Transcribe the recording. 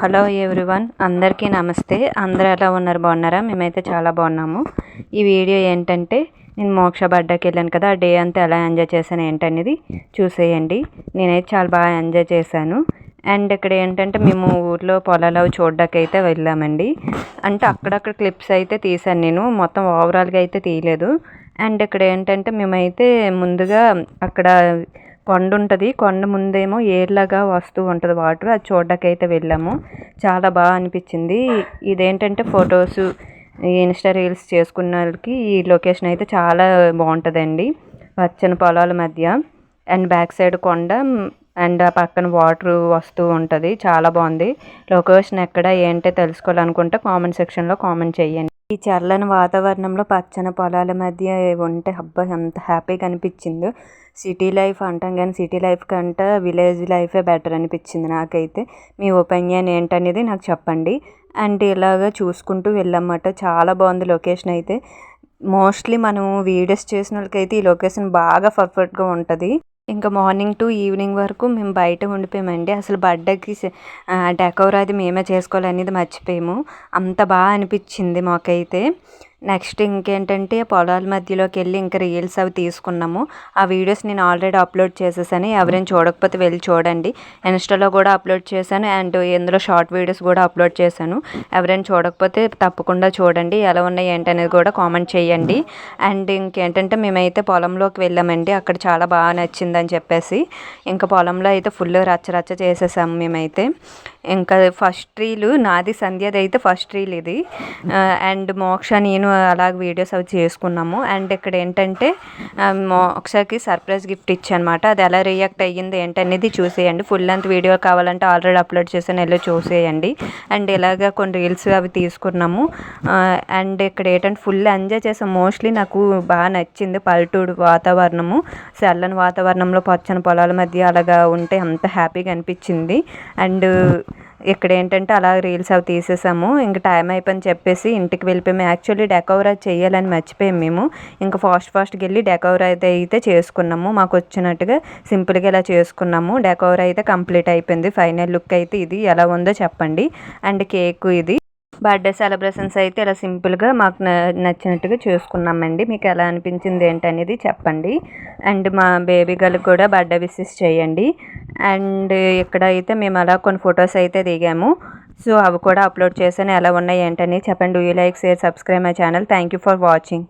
Hello everyone అందరికీ నమస్తే. అందరూ ఎలా ఉన్నారు? బాగున్నారా? మేమైతే చాలా బాగున్నాము. ఈ వీడియో ఏంటంటే నేను మోక్ష బడ్డకి వెళ్ళాను కదా ఆ డే అంతా ఎలా ఎంజాయ్ చేశాను ఏంటనేది చూసేయండి. నేనైతే చాలా బాగా ఎంజాయ్ చేశాను. అండ్ ఇక్కడ ఏంటంటే మేము ఊర్లో పొలాలు అవి చూడడానికి అయితే వెళ్ళామండి. అంటే అక్కడక్కడ క్లిప్స్ అయితే తీశాను నేను. మొత్తం ఓవరాల్గా అయితే తీయలేదు. అండ్ ఇక్కడ ఏంటంటే మేమైతే ముందుగా అక్కడ కొండ ఉంటుంది కొండ ముందేమో ఏర్లాగా వస్తూ ఉంటుంది వాటర్. అది చూడడానికి అయితే వెళ్ళాము. చాలా బాగా అనిపించింది. ఇదేంటంటే ఫొటోస్ ఇన్స్టా రీల్స్ చేసుకున్న వాళ్ళకి ఈ లొకేషన్ అయితే చాలా బాగుంటుందండి. పచ్చని పొలాల మధ్య. అండ్ బ్యాక్ సైడ్ కొండ అండ్ ఆ పక్కన వాటర్ వస్తూ ఉంటుంది. చాలా బాగుంది. లొకేషన్ ఎక్కడ ఏంటో తెలుసుకోవాలనుకుంటే కామెంట్ సెక్షన్లో కామెంట్ చేయండి. ఈ చల్లని వాతావరణంలో పచ్చని పొలాల మధ్య ఉంటే హబ్బా ఎంత హ్యాపీగా అనిపించిందో. సిటీ లైఫ్ అంటాం కానీ సిటీ లైఫ్ కంటే విలేజ్ లైఫే బెటర్ అనిపించింది నాకైతే. మీ ఒపీనియన్ ఏంటనేది నాకు చెప్పండి. అండ్ ఇలాగ చూసుకుంటూ వెళ్ళామన్నమాట చాలా బాగుంది లొకేషన్ అయితే. మోస్ట్లీ మనం వీడియోస్ చేసిన వాళ్ళకైతే ఈ లొకేషన్ బాగా పర్ఫెక్ట్గా ఉంటుంది. ఇంకా మార్నింగ్ టు ఈవినింగ్ వరకు మేము బయట ఉండిపోయామండి. అసలు బర్త్డేకి డెకోర్ అది మేమే చేసుకోవాలనేది మర్చిపోయాము. అంత బాగా అనిపించింది మాకైతే. నెక్స్ట్ ఇంకేంటంటే పొలాల మధ్యలోకి వెళ్ళి ఇంకా రీల్స్ అవి తీసుకున్నాము. ఆ వీడియోస్ నేను ఆల్రెడీ అప్లోడ్ చేసేసాను. ఎవరైనా చూడకపోతే వెళ్ళి చూడండి. ఇన్స్టాలో కూడా అప్లోడ్ చేశాను అండ్ ఇందులో షార్ట్ వీడియోస్ కూడా అప్లోడ్ చేశాను. ఎవరైనా చూడకపోతే తప్పకుండా చూడండి. ఎలా ఉన్నాయి ఏంటి అనేది కూడా కామెంట్ చేయండి. అండ్ ఇంకేంటంటే మేమైతే పొలంలోకి వెళ్ళామండి. అక్కడ చాలా బాగా నచ్చిందని చెప్పేసి. ఇంకా పొలంలో అయితే ఫుల్ రచ్చ రచ్చ చేసేసాము మేమైతే. ఇంకా ఫస్ట్ రీలు నాది సంధ్యది అయితే ఫస్ట్ రీల్ ఇది. అండ్ మోక్ష నేను అలాగ వీడియోస్ అవి చేసుకున్నాము. అండ్ ఇక్కడ ఏంటంటే మోక్షకి సర్ప్రైజ్ గిఫ్ట్ ఇచ్చానమాట. అది ఎలా రియాక్ట్ అయ్యింది ఏంటనేది చూసేయండి. ఫుల్ లెంత్ వీడియో కావాలంటే ఆల్రెడీ అప్లోడ్ చేసాను వెళ్ళి చూసేయండి. అండ్ ఇలాగ కొన్ని రీల్స్ అవి తీసుకున్నాము. అండ్ ఇక్కడ ఏంటంటే ఫుల్ ఎంజాయ్ చేసాం. మోస్ట్లీ నాకు బాగా నచ్చింది పల్లెటూరు వాతావరణము. చల్లని వాతావరణంలో పచ్చని పొలాల మధ్య అలాగా ఉంటే అంత హ్యాపీగా అనిపించింది. అండ్ ఇక్కడ ఏంటంటే అలా రీల్స్ అవి తీసేసాము. ఇంకా టైం అయిపోయింది చెప్పేసి ఇంటికి వెళ్ళిపోయాము. యాక్చువల్లీ డెకోవర్ అది చేయాలని మర్చిపోయాము మేము. ఇంకా ఫాస్ట్ ఫాస్ట్కి వెళ్ళి డెకోవర్ అయితే అయితే చేసుకున్నాము. మాకు వచ్చినట్టుగా సింపుల్గా ఇలా చేసుకున్నాము. డెకోవర్ అయితే కంప్లీట్ అయిపోయింది. ఫైనల్ లుక్ అయితే ఇది. ఎలా ఉందో చెప్పండి. అండ్ కేక్ ఇది. బర్త్డే సెలబ్రేషన్స్ అయితే ఇలా సింపుల్గా మాకు నచ్చినట్టుగా చేసుకున్నామండి. మీకు ఎలా అనిపించింది ఏంటనేది చెప్పండి. అండ్ మా బేబీ గర్ల్కి కూడా బర్త్డే విషెస్ చేయండి. అండ్ ఇక్కడ అయితే మేము అలా కొన్ని ఫొటోస్ అయితే దిగాము. సో అవి కూడా అప్లోడ్ చేశాను ఎలా ఉన్నాయి ఏంటని చెప్పండి. You like share subscribe my channel thank you for watching